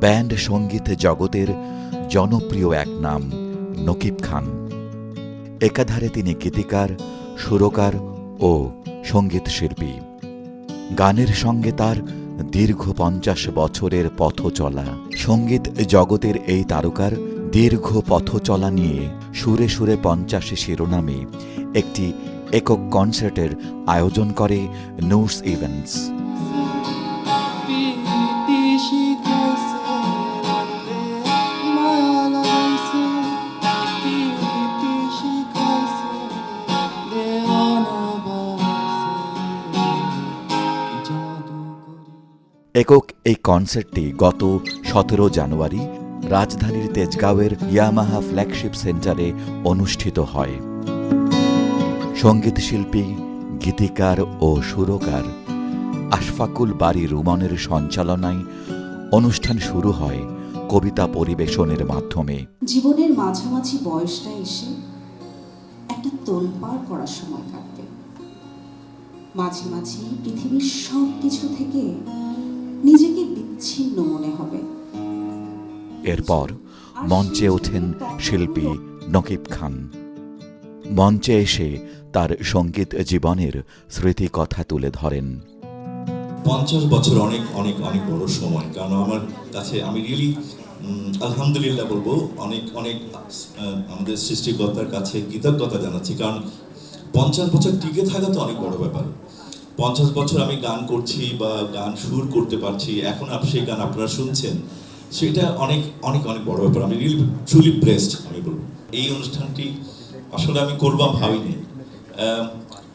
Band সংগীত জগতের জনপ্রিয় এক নাম, নকিব খান। একাধারে তিনি গীতিকার, সুরকার ও সংগীত শিল্পী গানের সঙ্গে তার দীর্ঘ পঞ্চাশ বছরের পথ চলা সংগীত জগতের এই তারকার দীর্ঘ পথ চলা নিয়ে সুরে সুরে পঞ্চাশে শিরোনামে একটি একক কনসার্টের আয়োজন করে নুরস ইভেন্টস। একক এই কনসার্টটি গত সতেরো জানুয়ারি রাজধানীর তেজগাঁওয়ের ইয়ামাহা ফ্ল্যাগশিপ সেন্টারে অনুষ্ঠিত হয়। সংগীত শিল্পী, গীতিকার ও সুরকার আশফাকুল বাড়ি রুমনের সঞ্চালনায় অনুষ্ঠান শুরু হয় কবিতা পরিবেশনের মাধ্যমে। জীবনের মাঝামাঝি বয়সটা এসে একটা তোলপাড় করার সময় কাটবে। মাঝে মাঝে পৃথিবীর সব কিছু থেকে নিজেকে বিচ্ছিন্ন মনে হবে। এরপর মঞ্চে ওঠেন শিল্পী নকিব খান। মঞ্চে এসে তার সংগীত জীবনের স্মৃতি কথা তুলে ধরেন। পঞ্চাশ বছর অনেক অনেক অনেক বড় সময়। কারণ আমার কাছে আমি রিয়েলি আলহামদুলিল্লাহ বলব অনেক অনেক আহ, আমাদের সৃষ্টিকর্তার কাছে কৃতজ্ঞতা জানাচ্ছি। কারণ পঞ্চাশ বছর টিকে থাকা তো অনেক বড় ব্যাপার। পঞ্চাশ বছর আমি গান করছি বা গান সুর করতে পারছি, এখন আপ, সেই গান আপনারা শুনছেন। সেটা অনেক অনেক অনেক বড় ব্যাপার। আমি রিয়েলি ট্রুলি ব্লেসড আমি বলব। এই অনুষ্ঠানটি আসলে আমি করবাম ভাবিনি।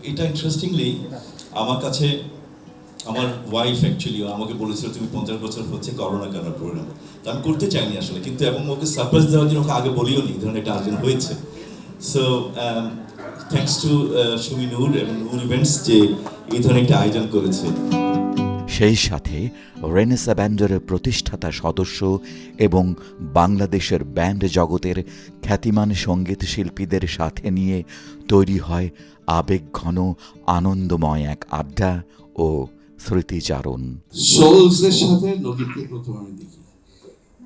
এটা ইন্টারেস্টিংলি আমার কাছে, আমার ওয়াইফ অ্যাকচুয়ালি আমাকে বলেছিল, তুমি পঞ্চাশ বছর হচ্ছে করোনা কেন প্রোগ্রাম তো আমি করতে চাইনি আসলে, কিন্তু এবং ওকে সারপ্রাইজ দেওয়ার জন্য ওকে আগে বলিও নি, এই ধরনের একটা আয়োজন হয়েছে। So thanks to Sumi Noor এবং নূর ইভেন্টস যে এই ধরনের একটা আয়োজন করেছে। সেই সাথে রেনেসা ব্যান্ডের প্রতিষ্ঠাতা সদস্য এবং বাংলাদেশের ব্যান্ড জগতের খ্যাতিমান সংগীত শিল্পীদের সাথে নিয়ে তৈরি হয় আবেগঘন আনন্দময় এক আড্ডা ও স্মৃতিচারণ। সোলসের সাথে প্রথম আমি দেখি।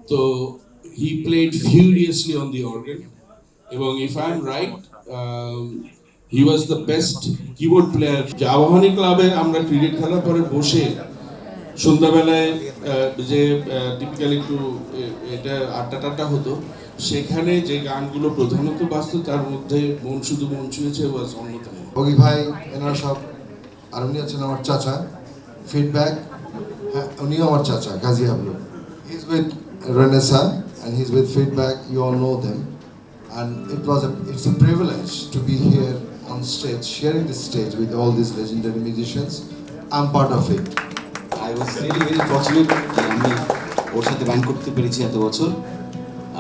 তো he played furiously on the organ এবং if I'm right he was the best keyboard player যে আবাহনী ক্লাবে আমরা ক্রিকেট খেলার পরে বসে সন্ধ্যাবেলায় যে টিপিক্যালি একটু এটা আড্ডা টাড্ডা হতো, সেখানে যে গানগুলো প্রধানত বাজতো, তার মধ্যে মন শুধু মন ছুঁয়েছে ওয়াজ অন্যতম। বগি ভাই, এনারা সব, আর উনি আছেন আমার চাচা। ফিডব্যাক হ্যাঁ উনিও আমার চাচা, Gazi Hablu. His with and his with feedback you all know them and it was it's a privilege to be this stage with all this legendary musicians I'm part of it I was really very fortunate যে আমি ওর সাথে band করতে পেরেছি এত বছর।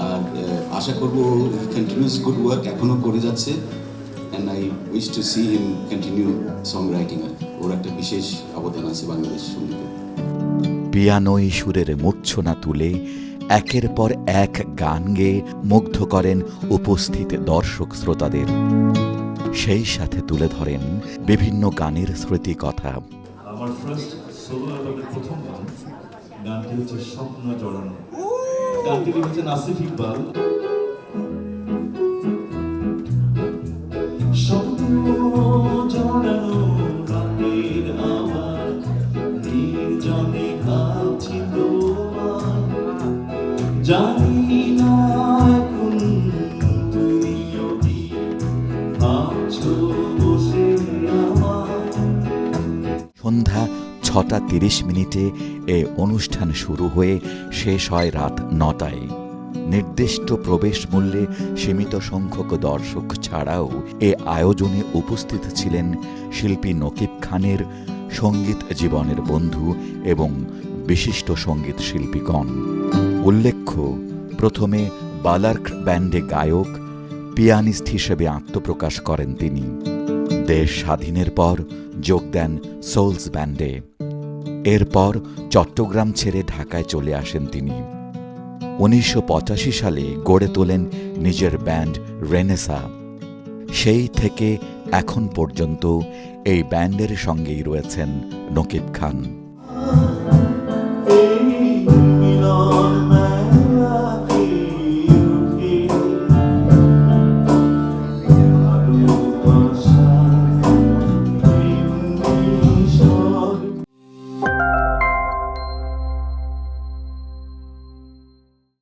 আর আশা করব continuous good work এখনও করে যাচ্ছে। And I wish to see him continue song writing আর ওর একটা বিশেষ অবদান আছে বাংলাদেশ সঙ্গীতে। পিয়ানোয় সুরের মূর্ছনা তুলে একের পর এক গান গেয়ে মুগ্ধ করেন উপস্থিত দর্শক শ্রোতাদের সেই সাথে তুলে ধরেন বিভিন্ন গানের স্মৃতিকথা। আমার ফার্স্ট সোলো অ্যালবামের প্রথম গান, গানটি হচ্ছে স্বপ্ন জড়ানো। গানটি ইকবাল। জড়ানো রাতের আমার নির্জনে সন্ধ্যা ছটা তিরিশ মিনিটে এ অনুষ্ঠান শুরু হয়ে শেষ হয় রাত নটায়। নির্দিষ্ট প্রবেশ মূল্যে সীমিত সংখ্যক দর্শক ছাড়াও এ আয়োজনে উপস্থিত ছিলেন শিল্পী নকিব খানের সংগীত জীবনের বন্ধু এবং বিশিষ্ট সংগীত শিল্পীগণ। উল্লেখ্য, প্রথমে বালার্ক ব্যান্ডে গায়ক পিয়ানিস্ট হিসেবে আত্মপ্রকাশ করেন তিনি। দেশ স্বাধীনের পর যোগ দেন সোলস ব্যান্ডে। এরপর চট্টগ্রাম ছেড়ে ঢাকায় চলে আসেন তিনি। উনিশশো পঁচাশি সালে গড়ে তোলেন নিজের ব্যান্ড রেনেসা। সেই থেকে এখন পর্যন্ত এই ব্যান্ডের সঙ্গেই রয়েছেন নকিব খান।